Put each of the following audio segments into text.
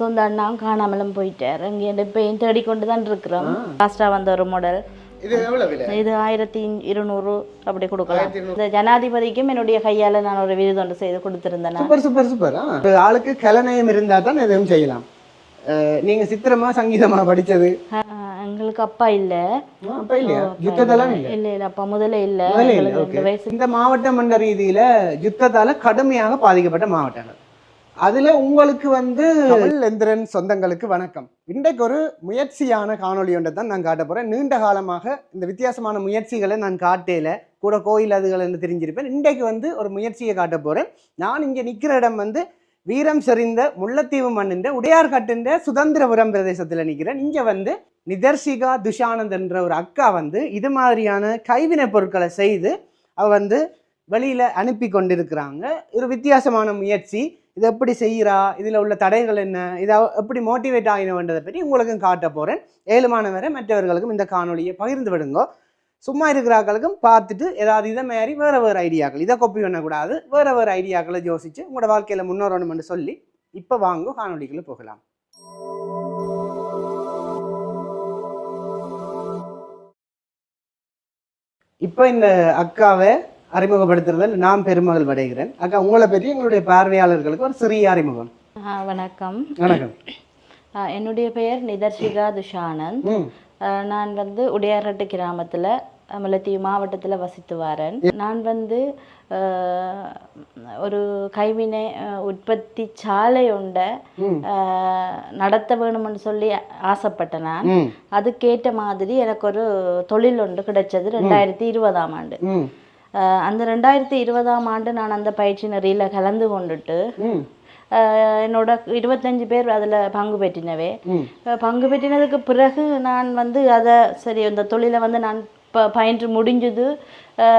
சொந்த அண்ணாவும் காணாமலும் போயிட்டார். இங்கே இப்பயும் தேடிக்கொண்டு தான் இருக்கிறோம். லாஸ்ட்டாக வந்த ஒரு மாடல் இது ஆயிரத்தி இருநூறு அப்படி கொடுக்கலாம். இந்த ஜனாதிபதிக்கும் என்னுடைய கையால நான் ஒரு விருது ஒன்று செய்து கொடுத்திருந்தேன். Super super super. ஆளுக்கு கலநயம் இருந்தா தான் எதுவும் செய்யலாம். நீங்க சித்திரமா சங்கீதமா படிச்சது? எங்களுக்கு அப்பா இல்ல. அப்ப இல்லையா? யுத்தத்தெல்லாம் இல்ல. இல்ல? அப்பா முதல்ல இல்ல. இந்த மாவட்டம் என்ற ரீதியில யுத்தத்தால கடுமையாக பாதிக்கப்பட்ட மாவட்டங்கள். அதுல உங்களுக்கு வந்து தமிழ் எந்திரன் சொந்தங்களுக்கு வணக்கம். இன்றைக்கு ஒரு முயற்சியான காணொலி ஒன்றை தான் நான் காட்ட போறேன். நீண்ட காலமாக இந்த வித்தியாசமான முயற்சிகளை நான் காட்டேல. கூட கோயில் அதுகள் என்று தெரிஞ்சிருப்பேன். இன்றைக்கு வந்து ஒரு முயற்சியை காட்ட போறேன். நான் இங்க நிக்கிற இடம் வந்து வீரம் செறிந்த முல்லைத்தீவு மண்ணின்ற உடையார்கட்டுன்ற சுதந்திரபுரம் பிரதேசத்துல நிக்கிறேன். இங்க வந்து நிதர்ஷிகா துஷானந்த் என்ற ஒரு அக்கா வந்து இது மாதிரியான கைவினை பொருட்களை செய்து அவ வந்து வெளியில அனுப்பி கொண்டிருக்கிறாங்க. ஒரு வித்தியாசமான முயற்சி. இதை எப்படி செய்கிறா? இதில் உள்ள தடைகள் என்ன? இதை எப்படி மோட்டிவேட் ஆகினவன்றதை பற்றி உங்களுக்கும் காட்ட போகிறேன் ஏழுமான வரை மற்றவர்களுக்கும் இந்த காணொலியை பகிர்ந்து விடுங்க. சும்மா இருக்கிறாக்களுக்கும் பார்த்துட்டு ஏதாவது இதை மாதிரி வேறு வேறு ஐடியாக்கள் இதை கொப்பி பண்ணக்கூடாது வேறு வேறு ஐடியாக்களை யோசித்து உங்களோட வாழ்க்கையில் முன்னேறணும்னு சொல்லி இப்போ வாங்க காணொலிகளை போகலாம். இப்போ இந்த அக்காவை அறிமுகப்படுத்துறதில் நான் பெருமகள் அடைகிறேன். அக்கா உங்களை பற்றி எங்களுடைய பார்வையாளர்களுக்கு ஒரு சிறிய அறிமுகம். வணக்கம். வணக்கம். என்னுடைய பெயர் நிதர்ஷிகா துஷானந்த். நான் வந்து உடையார்கட்டு கிராமத்துல முல்லைத்தீவு மாவட்டத்துல வசித்து வரேன். நான் வந்து ஒரு கைவினை உற்பத்தி சாலை உண்டை நடத்த வேணும்னு சொல்லி ஆசைப்பட்டேன் நான். அதுக்கேற்ற மாதிரி எனக்கு ஒரு தொழில் ஒன்று கிடைச்சது ரெண்டாயிரத்தி இருபதாம் ஆண்டு. அந்த ரெண்டாயிரத்தி இருபதாம் ஆண்டு நான் அந்த பயிற்சி நெறியில் கலந்து கொண்டுட்டு என்னோட இருபத்தஞ்சு பேர் அதில் பங்கு பெற்றினவே. பங்கு பெற்றினதுக்கு பிறகு நான் வந்து அதை சரி அந்த தொழிலை வந்து நான் ப பயின்று முடிஞ்சது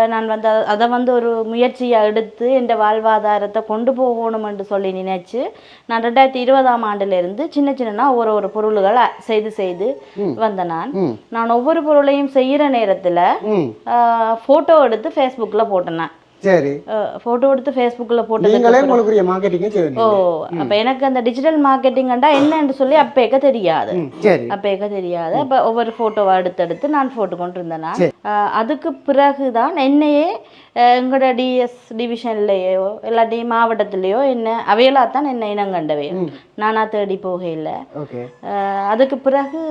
நான் வந்து அதை வந்து ஒரு முயற்சியாக எடுத்து என் வாழ்வாதாரத்தை கொண்டு போகணுமென்று சொல்லி நினைச்சு நான் ரெண்டாயிரத்தி இருபதாம் ஆண்டுலேருந்து சின்ன சின்னனா ஒரு ஒரு பொருள்களை செய்து செய்து வந்தேன் நான். நான் ஒவ்வொரு பொருளையும் செய்கிற நேரத்தில் ஃபோட்டோ எடுத்து ஃபேஸ்புக்கில் போட்டேன் சரி. ஃபோட்டோ எடுத்து ஃபேஸ்புக்கில் போட்டதுக்கு நீங்களே உங்களுக்குரிய மார்க்கெட்டிங்கே ஓ செய்வீங்க அப்ப எனக்கு அந்த டிஜிட்டல் மார்க்கெட்டிங்கண்டா என்னன்னு சொல்லி அப்பேக்க தெரியாது. சரி. அப்பேக்க தெரியாது. அப்ப ஒவ்வொரு போட்டோவை எடுத்தெடுத்து நான் போட்டு கொண்டு இருந்தேன். நான். ஆஹ் அதுக்கு பிறகுதான் என்னையே எங்களோட டிஎஸ் டிவிஷன்லயோ இல்லாட்டி மாவட்டத்திலயோ என்ன அவையலா தான் என்ன இனங்கண்டவை நானா தேடி போகையில் அதுக்கு பிறகு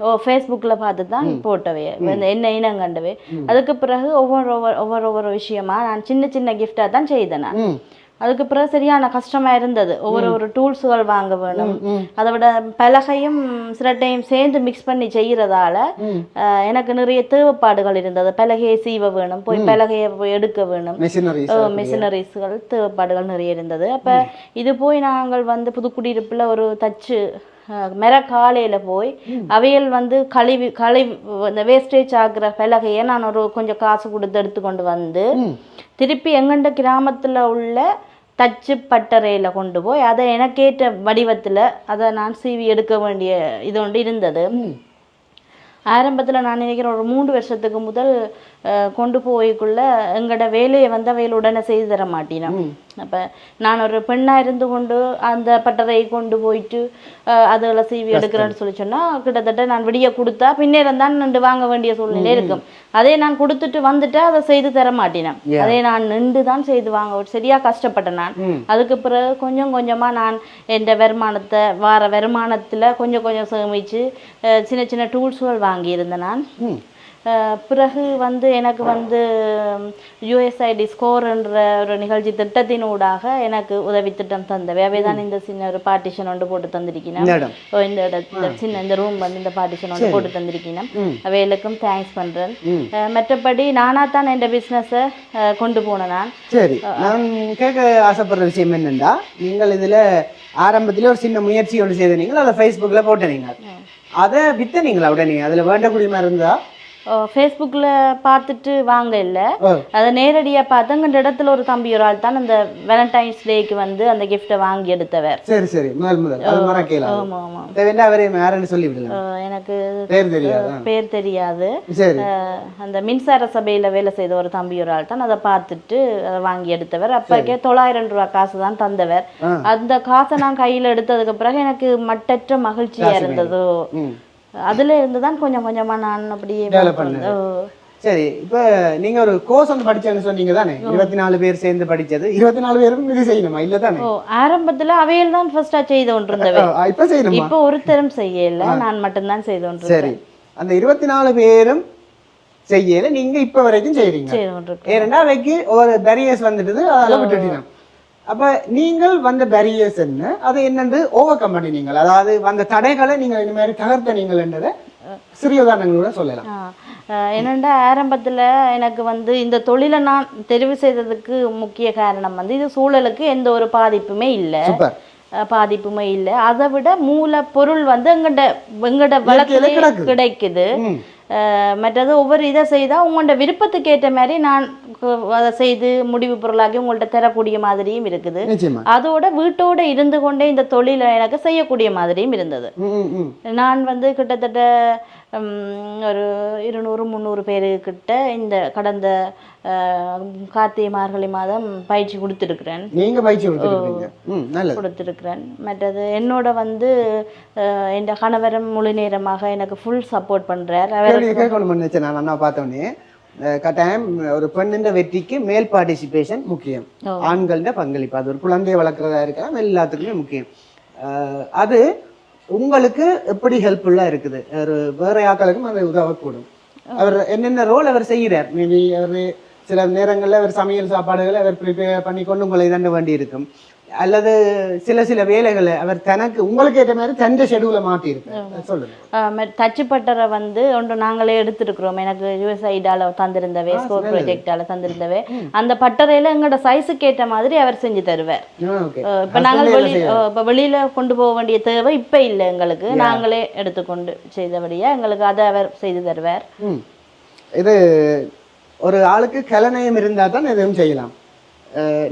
ஓ ஃபேஸ்புக்கில் பார்த்து தான் போட்டவை இந்த என்ன இனம் கண்டவை அதுக்கு பிறகு ஒவ்வொரு ஒவ்வொரு ஒவ்வொரு விஷயமா நான் சின்ன சின்ன கிஃப்டாக தான் செய்தேன் நான் அதுக்கு பிறகு சரியான கஷ்டமா இருந்தது. ஒவ்வொரு ஒரு டூல்ஸுகள் வாங்க வேணும். அதை விட பலகையும் சிரட்டையும் சேர்ந்து மிக்ஸ் பண்ணி செய்யறதால அஹ், எனக்கு நிறைய தேவைப்பாடுகள் இருந்தது. பலகையை சீவ வேணும் போய் பலகையை போய் எடுக்க வேணும். மெஷினரிஸ் மிஷினரிஸ்கள் தேவைப்பாடுகள் நிறைய இருந்தது. அப்ப இது போய் நாங்கள் வந்து புதுக்குடியிருப்புல ஒரு தச்சு அஹ், மரக்காலையில போய் அவையல் வந்து கழிவு கழிவு இந்த வேஸ்டேஜ் ஆகுற பலகையை நான் ஒரு கொஞ்சம் காசு கொடுத்து எடுத்துக்கொண்டு வந்து திருப்பி எங்கண்ட கிராமத்துல உள்ள தச்சு பட்டறையில கொண்டு போய் அதை எனக்கேற்ற வடிவத்துல அதை நான் சீவி எடுக்க வேண்டிய இது ஒன்று இருந்தது. ஆரம்பத்துல நான் நினைக்கிறேன் ஒரு மூன்று வருஷத்துக்கு முதல் கொண்டு போய்க்குள்ள எங்களோட வேலையை வந்து அவையில் உடனே செய்து தர மாட்டினோம் அப்ப நான் ஒரு பெண்ணா இருந்து கொண்டு அந்த பட்டறையை கொண்டு போயிட்டு அதுகளை சீவி எடுக்கிறேன்னு சொல்லி சொன்னா கிட்டத்தட்ட நான் விடிய கொடுத்தா பின்னேரம் தான் நின்று வாங்க வேண்டிய சூழ்நிலை இருக்கும். அதே நான் கொடுத்துட்டு வந்துட்டா அதை செய்து தர மாட்டினேன் அதே நான் நின்று தான் செய்து வாங்க சரியா கஷ்டப்பட்டேன் நான். அதுக்கு பிறகு கொஞ்சம் கொஞ்சமா நான் என் வருமானத்தை வார வருமானத்துல கொஞ்சம் கொஞ்சம் சேமிச்சு அஹ், சின்ன சின்ன டூல்ஸுகள் வாங்கியிருந்தேன் நான். பிறகு வந்து எனக்கு வந்து யுஎஸ்ஐடி ஸ்கோர்ன்ற ஒரு நிகழ்ச்சி திட்டத்தினூடாக எனக்கு உதவி திட்டம் தந்தவை. அவை தான் இந்த சின்ன ஒரு பார்ட்டிஷன் ஒன்று போட்டு தந்திருக்கேன் இந்த இடத்துல சின்ன இந்த ரூம் வந்து இந்த பார்ட்டிஷன் ஒன்று போட்டு தந்திருக்கேன் அவைகளுக்கும் தேங்க்ஸ் பண்றேன். அஹ், மற்றபடி நானா தான் என் பிஸ்னஸை கொண்டு போனேன் நான். சரி. நான் கேட்க ஆசைப்படுற விஷயம் என்னன்னா நீங்கள் இதுல ஆரம்பத்துல ஒரு சின்ன முயற்சி ஒன்று செய்த நீங்கள் அதை ஃபேஸ்புக்கில் போட்டனீங்க அதை வித்தனீங்களா உடனே? அதுல வேண்டக்கூடிய மாதிரி இருந்தா ஃபேஸ்புக்கில் பார்த்துட்டு வாங்க இல்லை. அதை நேரடியாக பார்த்து அங்கே இடத்துல ஒரு தம்பி ஒரு ஆள் தான் அந்த வேலண்டைன்ஸ் டேக்கு வந்து அந்த கிஃப்ட்டை வாங்கி எடுத்தவர். சரி சரி. முதல் முதல். அது மறக்கலாம் ஆமாம் ஆமாம் தேவைன்னா அவரே யாருன்னு சொல்லி எனக்கு பேர் தெரியாதா. பேர் தெரியாது. அந்த மின்சார சபையில் வேலை செய்த ஒரு தம்பி ஒரு ஆள் தான். அதை பார்த்துட்டு அதை வாங்கி எடுத்தவர். அப்போக்கே தொள்ளாயிரம் ரூபா காசு தான் தந்தவர். அந்த காசை நான் கையில் எடுத்ததுக்கு பிறகு எனக்கு மட்டற்ற மகிழ்ச்சியா இருந்ததோ? அதுல இருந்து தான் கொஞ்சம் கொஞ்சமா நான் அப்படியே. சரி இப்போ நீங்க ஒரு கோர்ஸ் வந்து படிச்சேன்னு சொன்னீங்க தானே இருபத்தி நாலு பேர் சேர்ந்து படிச்சது. இருபத்தி நாலு பேரும் இது செய்யணுமா? இல்ல தானே ஆரம்பத்துல அவையில் தான் ஃபர்ஸ்டா செய்து கொண்டிருந்தவை. இப்ப செய்யணுமா? இப்போ ஒருத்தரும் செய்யல. நான் மட்டும்தான் செய்து கொண்டிருக்கேன். சரி. அந்த இருபத்தி நாலு பேரும் செய்யல. நீங்க இப்ப வரைக்கும் கொண்டிருக்கேன் ஏன்னா அவைக்கு ஒரு பேரியர்ஸ் வந்துட்டு அதெல்லாம் விட்டுட்டீங்க. அப்ப நீங்கள் வந்த பேரியர்ஸ் என்ன? அதை என்னென்று ஓவர் கம் பண்ணினீங்க அதாவது வந்த தடைகளை நீங்கள் இந்த மாதிரி தகர்த்த நீங்கள் என்றதை சிறிய உதாரணங்களோட சொல்லலாம். என்னண்டா ஆரம்பத்துல எனக்கு வந்து இந்த தொழிலை நான் தெரிவு செய்ததுக்கு முக்கிய காரணம் வந்து இது சூழலுக்கு எந்த ஒரு பாதிப்புமே இல்லை. பாதிப்புமே இல்லை. அதை விட மூலப்பொருள் வந்து எங்கட எங்கட வழக்கிலே கிடக்குது. மற்றது ஒவ்வொரு இதை செய்தால் உங்களோட விருப்பத்துக்கு ஏற்ற மாதிரி நான் அதை செய்து முடிவு பொருளாக்கி உங்கள்ட்ட தரக்கூடிய மாதிரியும் இருக்குது. அதோட வீட்டோட இருந்து கொண்டே இந்த தொழிலை எனக்கு செய்யக்கூடிய மாதிரியும் இருந்தது. நான் வந்து கிட்டத்தட்ட ஒரு இருநூறு முந்நூறு பேருக்கிட்ட இந்த கடந்த கார்த்திகை மார்கழி மாதம் பயிற்சி கொடுத்துருக்குறேன். நீங்க பயிற்சி கொடுத்துருக்குறேன். மற்றது என்னோட வந்து என் கணவரும் முழு நேரமாக எனக்கு ஃபுல் சப்போர்ட் பண்ணுறார் அவர் நான் அண்ணா பார்த்தோன்னே. கட்டாயம் ஒரு பெண்ணின் வெற்றிக்கு மேல் பார்ட்டிசிபேஷன் முக்கியம். ஓ. ஆண்கள பங்களிப்பு. அது ஒரு குழந்தையை வளர்க்குறதா இருக்கலாம் எல்லாத்துக்குமே முக்கியம். அது உங்களுக்கு எப்படி ஹெல்ப்ஃபுல்லா இருக்குது? ஒரு வேற ஆக்களுக்கும் அது உதவக்கூடும். அவர் என்னென்ன ரோல் அவர் செய்கிறார்? மேபி அவர் சில நேரங்களில் அவர் சமையல் சாப்பாடுகளை அவர் ப்ரிப்பேர் பண்ணி கொண்டு உங்களை தண்ட வேண்டி இருக்கும் அல்லது சில சில வேலைகளை அவர் தனக்கு உங்களுக்கு ஏற்ற மாதிரி தந்த ஷெடியூலை இருப்பார் சொல்லுங்க. தச்சுப்பட்டறை வந்து ஒன்று நாங்களே எடுத்துருக்குறோம். எனக்கு யூஎஸ்ஐடால தந்திருந்தவே ஸ்கோர் ப்ராஜெக்டால தந்திருந்தவே. அந்த பட்டறையில எங்களோட சைஸுக்கு ஏற்ற மாதிரி அவர் செஞ்சு தருவார். இப்ப நாங்கள் வெளி இப்ப வெளியில கொண்டு போக வேண்டிய தேவை இப்ப இல்லை எங்களுக்கு. நாங்களே எடுத்துக்கொண்டு செய்தபடியா எங்களுக்கு அதை அவர் செய்து தருவார். இது ஒரு ஆளுக்கு கலநயம் இருந்தா தான் எதுவும் செய்யலாம்.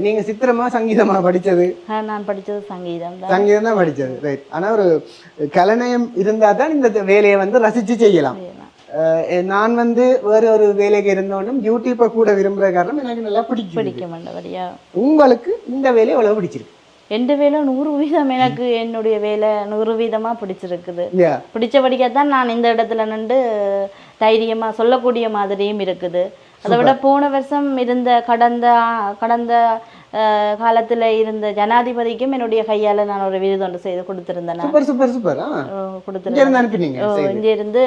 நீங்க சித்திரமா சங்கீதமா படிச்சது? நான் படிச்சது சங்கீதம் தான். சங்கீதம் தான் படிச்சது ரைட் ஆனா ஒரு கலநயம் இருந்தா தான் இந்த வேலையை வந்து ரசிச்சு செய்யலாம். நான் வந்து வேற ஒரு வேலைக்கு இருந்தோன்னும் யூடியூப்பை கூட விரும்புற காரணம் எனக்கு நல்லா பிடிக்கும் பிடிக்க மாட்டபடியா உங்களுக்கு இந்த வேலையை எவ்வளவு பிடிச்சிருக்கு? எந்த வேலை? நூறு வீதம் எனக்கு என்னுடைய வேலை நூறு வீதமா பிடிச்சிருக்குது. இல்லையா பிடிச்சபடிக்கத்தான் நான் இந்த இடத்துல நின்று தைரியமா சொல்லக்கூடிய மாதிரியும் இருக்குது. அதை விட போன வருஷம் இருந்த கடந்த கடந்த காலத்துல இருந்த ஜனாதிபதிக்கும் என்னுடைய கையால நான் ஒரு விருது ஒன்று செய்து கொடுத்திருந்தேன். கொடுத்திருந்தேன். இங்க இருந்து.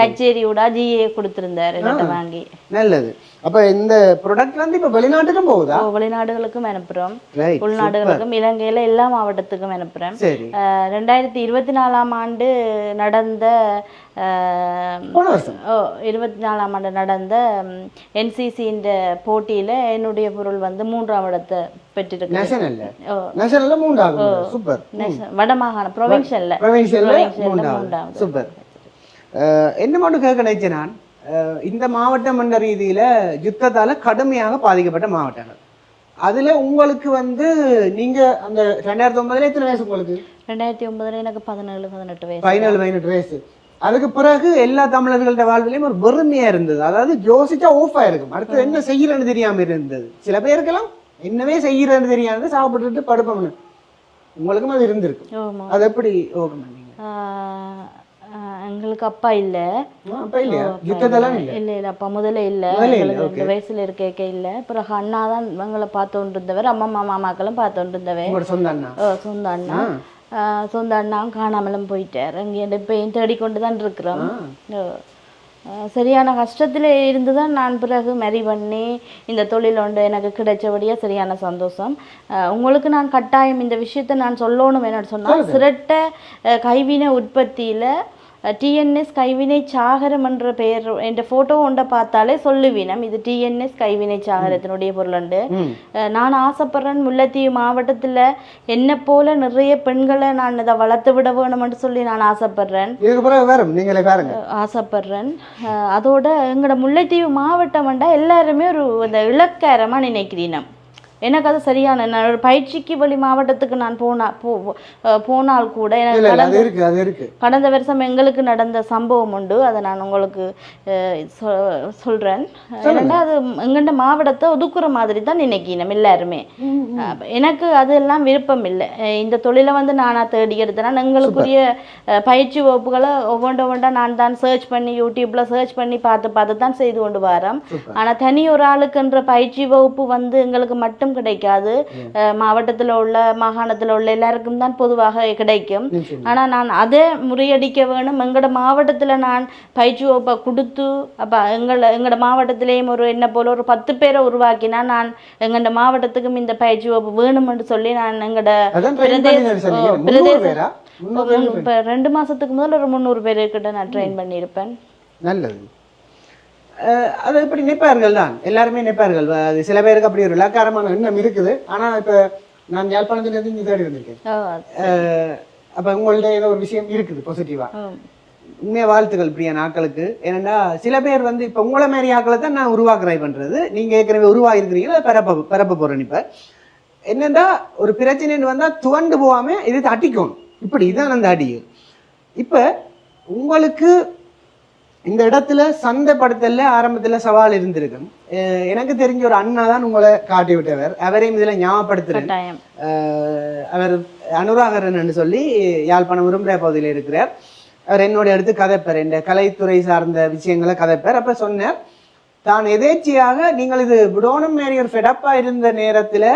கச்சேரியோட ஜிஏ கொடுத்திருந்தார் என்கிட்ட வாங்கி. நல்லது. அப்ப இந்த ப்ராடக்ட் வந்து இப்ப வெளிநாட்டுக்கும் போகுதா? வெளிநாடுகளுக்கும் அனுப்புறோம். உள்நாடுகளுக்கும் இலங்கையில எல்லா மாவட்டத்துக்கும் அனுப்புறேன். ரெண்டாயிரத்தி இருபத்தி நாலாம் ஆண்டு நடந்த இருபத்தி நாலாம் ஆண்டு நடந்த என்சிசின்ற போட்டியில என்னுடைய பொருள் வந்து மூன்றாம் இடத்தை பெற்றிருக்கு மூன்றாவது சூப்பர் வடமாகாண ப்ரொவின்ஷியல்ல மூன்றாவது. சூப்பர் என்ன மட்டும் கேட்க நினைச்சேன் நான்? இந்த மாவட்டம் என்ற ரீதியில யுத்தத்தால கடுமையாக பாதிக்கப்பட்ட மாவட்டங்கள். அதுல உங்களுக்கு வந்து நீங்க அந்த ரெண்டாயிரத்தி ஒன்பதுல எத்தனை வயசு உங்களுக்கு? ரெண்டாயிரத்தி ஒன்பதுல எனக்கு பதினேழு பதினெட்டு வயசு. பதினேழு பதினெட்டு வயசு. அதுக்கு பிறகு எல்லா தமிழர்கள்ட்ட வாழ்விலையும் ஒரு வெறுமையா இருந்தது. அதாவது யோசிச்சா ஓஃப் ஆயிருக்கும். அடுத்து என்ன செய்யறேன்னு தெரியாம இருந்தது. சில பேருக்கெல்லாம் என்னவே செய்யறேன்னு தெரியாம சாப்பிட்டுட்டு படுப்போம்னு. உங்களுக்கும் அது இருந்திருக்கும். ஆமா. அது எப்படி பண்ணீங்க? ஆஹ் எங்களுக்கு அப்பா இல்ல. இல்ல. இல்ல? அப்பா முதல்ல இல்ல. எங்களுக்கு வயசுல இருக்க இல்ல. பிறகு அண்ணா தான் எங்களை பார்த்து இருந்தவர் அம்மா மாமா மாமாக்களும் பார்த்து இருந்தவர் சொந்த அண்ணா? சொந்த அண்ணாவும் காணாமலும் போயிட்டார். அங்கே இப்பயும் தேடிக்கொண்டு தான் இருக்கிறோம். சரியான கஷ்டத்தில் இருந்து தான் நான் பிறகு மேரி பண்ணி இந்த தொழில் ஒன்று எனக்கு கிடைச்சபடியே சரியான சந்தோஷம். உங்களுக்கு நான் கட்டாயம் இந்த விஷயத்தை நான் சொல்லணும் என்னன்னு சொன்னால் சிரட்ட கைவினை உற்பத்தியில் டிஎன்எஸ் கைவினை சாகரம் என்ற பெயர் என்ற ஃபோட்டோ ஒன்றை பார்த்தாலே சொல்லுவினம். இது டிஎன்எஸ் கைவினை சாகரத்தினுடைய பொருளுண்டு ம். அஹ் நான் ஆசைப்படுறேன் முல்லைத்தீவு மாவட்டத்தில் என்னை போல நிறைய பெண்களை நான் இதை வளர்த்து விட வேணும்னு சொல்லி நான் ஆசைப்படுறேன். நீங்களே பாருங்க. ஆசைப்படுறேன். அதோட எங்களோட முல்லைத்தீவு மாவட்டம்ண்டா எல்லாருமே ஒரு இந்த இலக்காரமாக நினைக்கிறீனம். எனக்கு அது சரியான நான் ஒரு பயிற்சிக்கு வழி மாவட்டத்துக்கு நான் போனா போ போனால் கூட எனக்கு கடந்த வருஷம் எங்களுக்கு நடந்த சம்பவம் உண்டு. அதை நான் உங்களுக்கு அஹ், சொ- சொல்றேன். ஏன்னா அது எங்கண்ட மாவட்டத்தை ஒதுக்குற மாதிரி தான் நினைக்கணும் எல்லாருமே. எனக்கு அதெல்லாம் விருப்பம் இல்லை. இந்த தொழிலை வந்து நானா தேடி எடுத்தேன் எங்களுக்குரிய பயிற்சி வகுப்புகளை ஒவ்வொன்று ஒவ்வொன்றா நான் தான் சர்ச் பண்ணி யூடியூப்ல சர்ச் பண்ணி பார்த்து பார்த்து தான் செய்து கொண்டு வரேன் சூப்பர். ஆனா தனி ஒரு ஆளுக்குன்ற பயிற்சி வகுப்பு வந்து எங்களுக்கு மட்டும் கிடைக்காது. அஹ், மாவட்டத்துல உள்ள மாகாணத்துல உள்ள எல்லாருக்கும் தான் பொதுவாக கிடைக்கும். நிச்சயம். ஆனா நான் அதை முறியடிக்க வேணும். எங்களோட மாவட்டத்துல நான் பயிற்சி வகுப்பை கொடுத்து அப்ப எங்கள எங்களோட மாவட்டத்திலேயும் ஒரு என்ன போல ஒரு பத்து பேரை உருவாக்கினா நான் எங்களோட மாவட்டத்துக்கும் இந்த பயிற்சி வகுப்பு வேணும்னு சொல்லி நான் எங்களோட பிரதேச- பிரதேச- பேரா? பேர் ரெண்டு மாசத்துக்கு முதல்ல ஒரு முந்நூறு பேருக்கிட்ட நான் ட்ரெயின் பண்ணியிருப்பேன். நல்லது. அது இப்படி நிற்பார்கள் தான். எல்லாருமே நிற்பார்கள் அது சில பேருக்கு அப்படி ஒரு இலக்காரமான எண்ணம் இருக்குது. ஆனா இப்ப நான் யாழ்ப்பாணத்துல இருந்து இங்க தேடி வந்திருக்கேன். அப்ப உங்கள்ட்ட ஏதோ ஒரு விஷயம் இருக்குது பாசிட்டிவா ஓ. உண்மைய வாழ்த்துக்கள் பிரியா நாட்களுக்கு ஏன்னா சில பேர் வந்து இப்ப உங்களை மாதிரி ஆக்களை தான் நான் உருவாக்குறை பண்றது. நீங்க ஏற்கனவே உருவாகிருக்கிறீங்க அதை பரப்ப பரப்ப போறேன் இப்ப. என்னன்னா ஒரு பிரச்சனைன்னு வந்தா துவண்டு போகாம இது அடிக்கணும் இப்படி இதான் அந்த அடி இப்ப உங்களுக்கு இந்த இடத்துல சந்தைப்படுத்தல ஆரம்பத்துல சவால் இருந்திருக்கும் எனக்கு தெரிஞ்ச ஒரு அண்ணா தான் உங்களை காட்டி விட்டவர். அவரையும் இதுல ஞாபகப்படுத்துறேன். அவர் அனுராகரன் சொல்லி யாழ்ப்பாணம் விரும்புகிற பகுதியில் இருக்கிறார். அவர் என்னோட எடுத்து கதைப்பார். இந்த கலைத்துறை சார்ந்த விஷயங்களை கதைப்பார். அப்ப சொன்னார் தான் எதேச்சியாக நீங்கள் இது விடோனம் மாரி ஒரு ஃபெடப்பா இருந்த நேரத்துல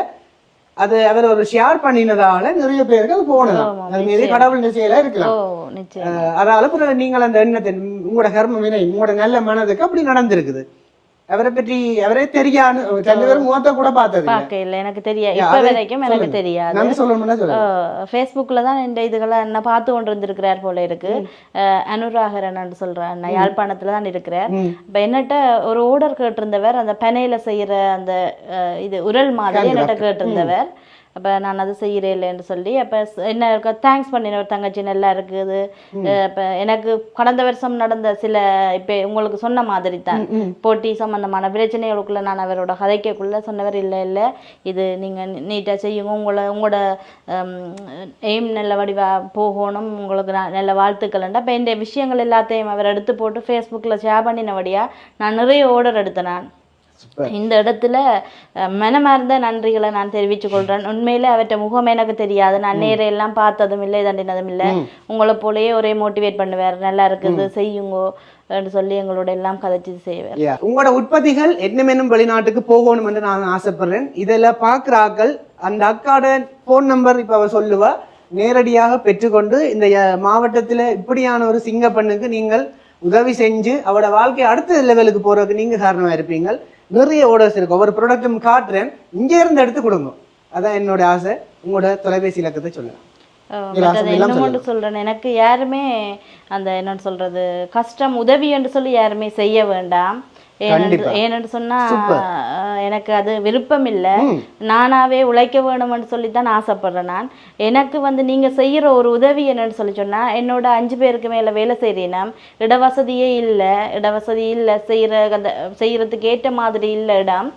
அது அவர் ஒரு ஷேர் பண்ணினதால நிறைய பேருக்கு அது போனதாம் அது மீது கடவுள் நிச்சயில இருக்கலாம். அதால பிறகு நீங்கள் அந்த எண்ணத்தை உங்களோட கர்ம வினை உங்களோட நல்ல மனதுக்கு அப்படி நடந்திருக்குது. அவரை பற்றி அவரே தெரியாது ரெண்டு பேரும் முகத்தை கூட பார்த்தது இல்ல. பார்க்க இல்லை எனக்கு தெரியாது இப்ப வரைக்கும் எனக்கு. தெரியாது. ஃபேஸ்புக்கில் தான் இந்த இதுகளை என்ன பார்த்து கொண்டு இருந்திருக்கிறார் போல இருக்கு. அனுராகரன் சொல்கிறேன் நான் யாழ்ப்பாணத்தில் தான் இருக்கிறார். இப்போ என்னட்ட ஒரு ஓர்டர் கேட்டிருந்தவர் அந்த பெனையில செய்யற அந்த இது உரல் மாதிரி என்னட்ட கேட்டிருந்தவர். அப்போ நான் அது செய்கிறேன் இல்லைன்னு சொல்லி அப்போ என்ன இருக்க தேங்க்ஸ் பண்ணினவர் தங்கச்சி நல்லா இருக்குது. இப்போ எனக்கு கடந்த வருஷம் நடந்த சில இப்போ உங்களுக்கு சொன்ன மாதிரி தான். போட்டி சம்பந்தமான பிரச்சனைகளுக்குள்ள நான் அவரோட கதைக்கக்குள்ள சொன்னவர் இல்லை இல்லை. இது நீங்கள் நீட்டாக செய்யுங்க. உங்களை உங்களோட எய்ம் நல்ல வடிவா போகணும். உங்களுக்கு நான் நல்ல வாழ்த்துக்கள்ண்டா இப்போ இந்த விஷயங்கள் எல்லாத்தையும் அவர் எடுத்து போட்டு ஃபேஸ்புக்கில் ஷேர் பண்ணினபடியா நான் நிறைய ஆர்டர் எடுத்தேன் நான். இந்த இடத்துல மனமார்ந்த நன்றிகளை நான் தெரிவித்துக் கொள்றேன் உண்மையிலே அவற்றை முகம் எனக்கு தெரியாது. நான் நேரே எல்லாம் பார்த்ததும் இல்லை தண்டினதும் இல்லை. உங்களை போலயே ஒரே மோட்டிவேட் பண்ணுவார். நல்லா இருக்குது செய்யுங்கோ சொல்லி எங்களோட எல்லாம் கதைச்சு செய்வார். உங்களோட உற்பத்திகள் என்னமென்னும் வெளிநாட்டுக்கு போகணும் என்று நான் ஆசைப்படுறேன். இதெல்லாம் பார்க்குற ஆக்கள் அந்த அக்காட ஃபோன் நம்பர் இப்போ அவ சொல்லுவா நேரடியாக பெற்றுக்கொண்டு இந்த மாவட்டத்துல இப்படியான ஒரு சிங்க பெண்ணுக்கு நீங்கள் உதவி செஞ்சு அவட வாழ்க்கை அடுத்த லெவலுக்கு போறதுக்கு நீங்க காரணமா இருப்பீங்க நிறைய ஓடர்ஸ் இருக்கு ஒவ்வொரு ப்ராடக்ட்டும் காட்டுறேன். இங்கே இருந்து எடுத்து கொடுங்க. அதான் என்னோட ஆசை. உங்களோட தொலைபேசி இலக்கத்தை சொல்லுங்க. அஹ், இல்ல, மற்றது எல்லாம் என்ன மட்டும் சொல்றேன். எனக்கு யாருமே அந்த என்னன்னு சொல்றது கஷ்டம் உதவி என்று சொல்லி யாருமே செய்ய வேண்டாம். ஏனென்று கண்டிப்பா. எனக்கு அது விருப்பம் இல்லை. நானாவே உழைக்க வேணும்னு சொல்லி தான் ஆசைப்படுறேன் நான். எனக்கு வந்து நீங்க செய்யற ஒரு உதவி என்னன்னு சொல்லி சொன்னா என்னோட அஞ்சு பேருக்கு மேல வேலை செய்கிறேன்னா இடவசதியே இல்லை. இடவசதி இல்லை. செய்யற அந்த செய்யறதுக்கு ஏற்ற மாதிரி இல்லை இடம்.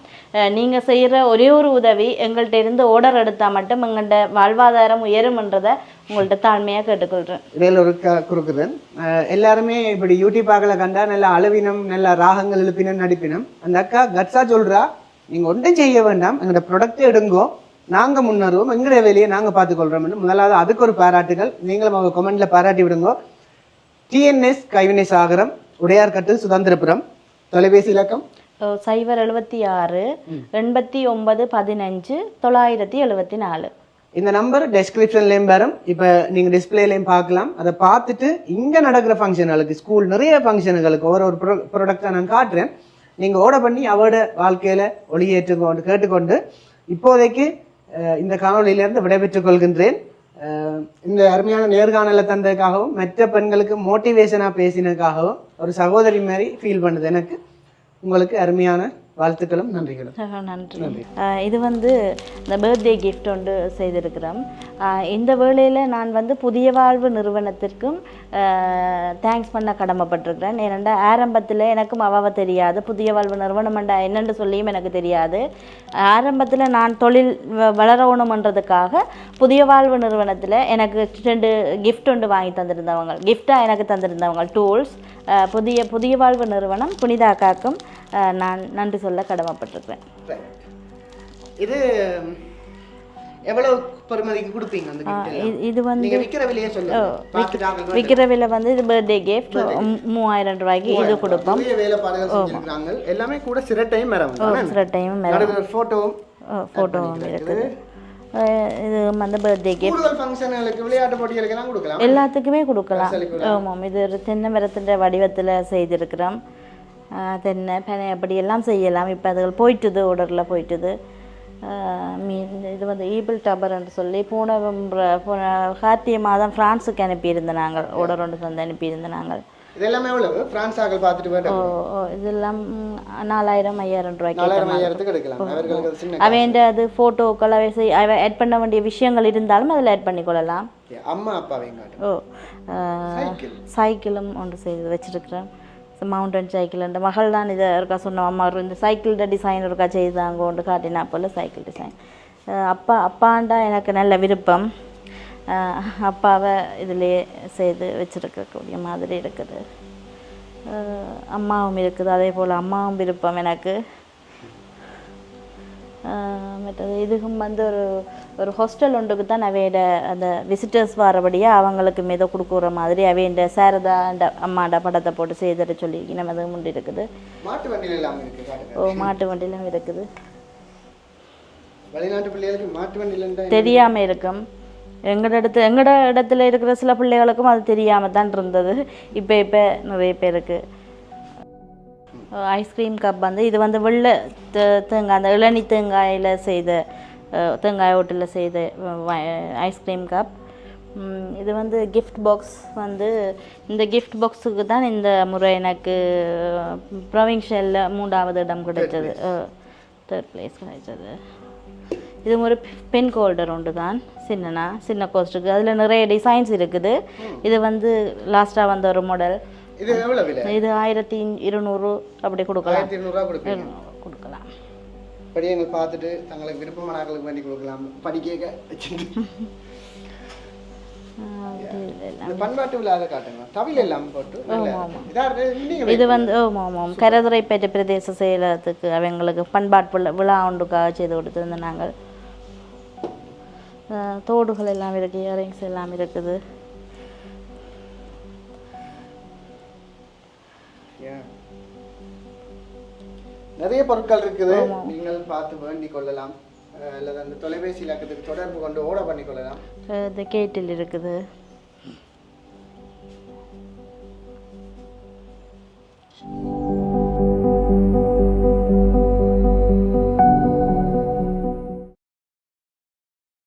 நீங்க செய்யற ஒரே ஒரு உதவி எங்கள்கிட்ட இருந்து ஆர்டர் எடுத்தா மட்டும் எங்கள்கிட்ட வாழ்வாதாரம் உயரும்ன்றதை உங்கள்கிட்ட தாழ்மையா கேட்டுக்கொள்றேன். இடையில ஒரு க- குறுக்குறேன் அஹ் எல்லாருமே இப்படி யூடியூப் ஆக்கல கண்டா நல்ல அளவினம் நல்ல ராகங்கள் எழுப்பினம் நடிப்பினம். அந்த அக்கா கட்ஸா சொல்றா நீங்க ஒன்றும் செய்ய வேண்டாம். எங்களோட ப்ராடக்ட் எடுங்கோ. நாங்க முன்னேறுவோம். எங்களுடைய வேலையை நாங்க பார்த்துக்கொள்றோம்னு முதலாவது அதுக்கு ஒரு பாராட்டுகள். நீங்களும் அவங்க கமெண்ட்ல பாராட்டி விடுங்கோ. டிஎன்எஸ் கைவினை சாகரம் உடையார்கட்டு சுதந்திரபுரம். தொலைபேசி இலக்கம்? சைபர் எழுபத்தி ஆறு எண்பத்தி ஒன்பது பதினஞ்சு தொள்ளாயிரத்தி எழுபத்தி நாலு. இந்த நம்பர் டெஸ்கிரிப்ஷன்லேயும் வரும். இப்போ நீங்கள் டிஸ்பிளேலையும் பார்க்கலாம். அதை பார்த்துட்டு இங்கே நடக்கிற ஃபங்க்ஷன்களுக்கு ஸ்கூல் நிறைய ஃபங்க்ஷனுகளுக்கு ஒரு ஒரு ப்ராடக்டை நான் காட்டுறேன். நீங்கள் ஓட பண்ணி அவரோட வாழ்க்கையில் ஒளியேற்றுக்கொண்டு கேட்டுக்கொண்டு இப்போதைக்கு இந்த காணொலியிலிருந்து விடைபெற்றுக் கொள்கின்றேன். இந்த அருமையான நேர்காணலை தந்ததுக்காகவும் மற்ற பெண்களுக்கு மோட்டிவேஷனாக பேசினதுக்காகவும் ஒரு சகோதரி மாதிரி ஃபீல் பண்ணுது எனக்கு. உங்களுக்கு அருமையான வாழ்த்துக்களும் நன்றிகளும். நன்றி. இது வந்து இந்த பர்த்டே கிஃப்ட் ஒன்று செய்திருக்கிறோம். இந்த வேளையில் நான் வந்து புதிய வாழ்வு நிறுவனத்திற்கும் தேங்க்ஸ் பண்ண கடமைப்பட்டிருக்கிறேன். ஏனெண்டா ஆரம்பத்தில் எனக்கும் அவாவ தெரியாது. புதிய வாழ்வு நிறுவனம் என்னென்று சொல்லியும் எனக்கு தெரியாது. ஆரம்பத்தில் நான் தொழில் வ- வளரணுமன்றதுக்காக புதிய வாழ்வு நிறுவனத்தில் எனக்கு ரெண்டு கிஃப்ட் ஒன்று வாங்கி தந்திருந்தவங்க. கிஃப்டாக எனக்கு தந்திருந்தவங்க. டூல்ஸ் புதிய புதிய வாழ்வு நிறுவனம் புனிதா அக்காக்கும் நான் நன்றி சொல்ல கடமைப்பட்டிருக்கிறேன். இது எவ்வளவு பெருமதிக்கு கொடுப்பீங்க அந்த? இது- வந்து விக்கிற விலையே சொல்லுங்க. பார்த்துட்டாங்க விற்கிற விலை வந்து இது பர்த்டே கிஃப்ட் மூவாயிரம் ரூபாய்க்கு இது கொடுப்போம். வேலைப்பாடுகள் செஞ்சிருக்காங்க எல்லாமே கூட சிரட்டையும் மரம் சில டைம் நடுவில் போட்டோவும் ஃபோட்டோவும் இருக்குது. இது வந்து பர்த்டே கிஃப்ட் விளையாட்டு போட்டிகளுக்கெல்லாம் கொடுக்கலாம். எல்லாத்துக்குமே கொடுக்கலாம். ஆமாம் இது ஒரு தென்னை மரத்தின் வடிவத்தில் செய்திருக்கிறோம். தென்னை பனை அப்படி எல்லாம் செய்யலாம். இப்போ அதுகள் போயிட்டுது ஆர்டரில் போயிட்டுது. மீன் இது வந்து ஈபிள் டபர்ன்னு சொல்லி போன போன கார்த்திகை மாதம் ஃப்ரான்ஸுக்கு அனுப்பியிருந்த நாங்கள். ஆர்டர் ஒன்று தந்து அனுப்பியிருந்த நாங்கள். எவ்வளவு? பிரான்ஸ் பார்த்துட்டு ஓ ஓ, இதெல்லாம் நாலாயிரம் ஐயாயிரம் ரூபாய்க்கு நாலாயிரம் ஐயாயிரத்துக்கு எடுக்கலாம். அது சின்ன அவன் அது ஃபோட்டோக்கள் அவை அவை ஆட் பண்ண வேண்டிய விஷயங்கள் இருந்தாலும் அதில் ஆட் பண்ணிக்கொள்ளலாம் காசு. அம்மா அப்பாவையும் காட்டும். ஓ சைக்கிளும் ஒன்று செய்து வச்சிருக்கிறேன் மவுண்டன் சைக்கிள் இந்த மகள் தான் இதை இருக்கா சொன்ன அம்மா ஒரு இந்த சைக்கிளோட டிசைன் இருக்கா செய்தாங்க ஒன்று காட்டினா போல் சைக்கிள் டிசைன் அப்பா அப்பாண்டா எனக்கு நல்ல விருப்பம் அப்பாவை இதிலே செய்து வச்சுருக்கக்கூடிய மாதிரி இருக்குது அம்மாவும் இருக்குது அதே போல் அம்மாவும் விருப்பம் எனக்கு மற்றது இதுக்கும் வந்து ஒரு ஒரு ஹாஸ்டல் ஒன்றுக்கு தான் அவையோட அந்த விசிட்டர்ஸ் வரபடியாக அவங்களுக்கு ஏதோ கொடுக்குற மாதிரி அவையோட சாரதா அம்மாண்ட படத்தை போட்டு செய்திட சொல்லி நம்ம முடி இருக்குது. மாட்டு வண்டியில் எல்லாமே இருக்கு காட்டுங்க. ஓ மாட்டு வண்டியிலும் இருக்குது. தெரியாமல் இருக்கும். எங்களோட இடத்து எங்களோட இடத்துல இருக்கிற சில பிள்ளைகளுக்கும் அது தெரியாமல் தான் இருந்தது. இப்போ இப்போ நிறைய பேருக்கு. ஐஸ்கிரீம் கப் வந்து இது வந்து வெள்ளை தேங்காய் அந்த இளநி தேங்காயில் செய்த தேங்காய் ஓட்டில் செய்த ஐஸ்கிரீம் கப் இது வந்து கிஃப்ட் பாக்ஸ் வந்து இந்த கிஃப்ட் பாக்ஸுக்கு தான் இந்த முறை எனக்கு ப்ரொவின்ஷியலில் மூன்றாவது இடம் கிடைச்சது. தேர்ட் பிளேஸ் கிடைச்சது. இது ஒரு பென் ஹோல்டர் ஒன்று தான். சின்னனா சின்ன கோஸ்ட்டுக்கு அதில் நிறைய டிசைன்ஸ் இருக்குது. இது வந்து லாஸ்ட்டாக வந்த ஒரு மாடல் இது எவ்வளவு விலை? இது ஆயிரத்தி இருநூறு அப்படி கொடுக்கலாம். ஆயிரத்தி இருநூறுவா கொடுப்பீங்க. கொடுக்கலாம். படியங்கள் பார்த்துட்டு தங்களுக்கு விருப்பமானவர்களுக்கு வேண்டி கொடுக்கலாம். படிக்க வச்சுட்டு. ஆஹ் இது வந்து ஆமாம் ஆமாம் கரதுரைப்பேட்டை பிரதேச செயலகத்துக்கு அவங்களுக்கு பண்பாட்டு விழா ஒன்றுக்காக செய்து கொடுத்துருந்த நாங்கள். தோடுகள் எல்லாம் இருக்குது இயரிங்ஸ் எல்லாம் இருக்குது. நிறைய பொருட்கள் இருக்குது. நீங்கள் பார்த்து வேண்டிக் கொள்ளலாம். அல்லது அந்த தொலைபேசி இலக்கத்துக்கு தொடர்பு கொண்டு ஓட பண்ணிக்கொள்ளலாம் இந்த கேட்டில் இருக்குது.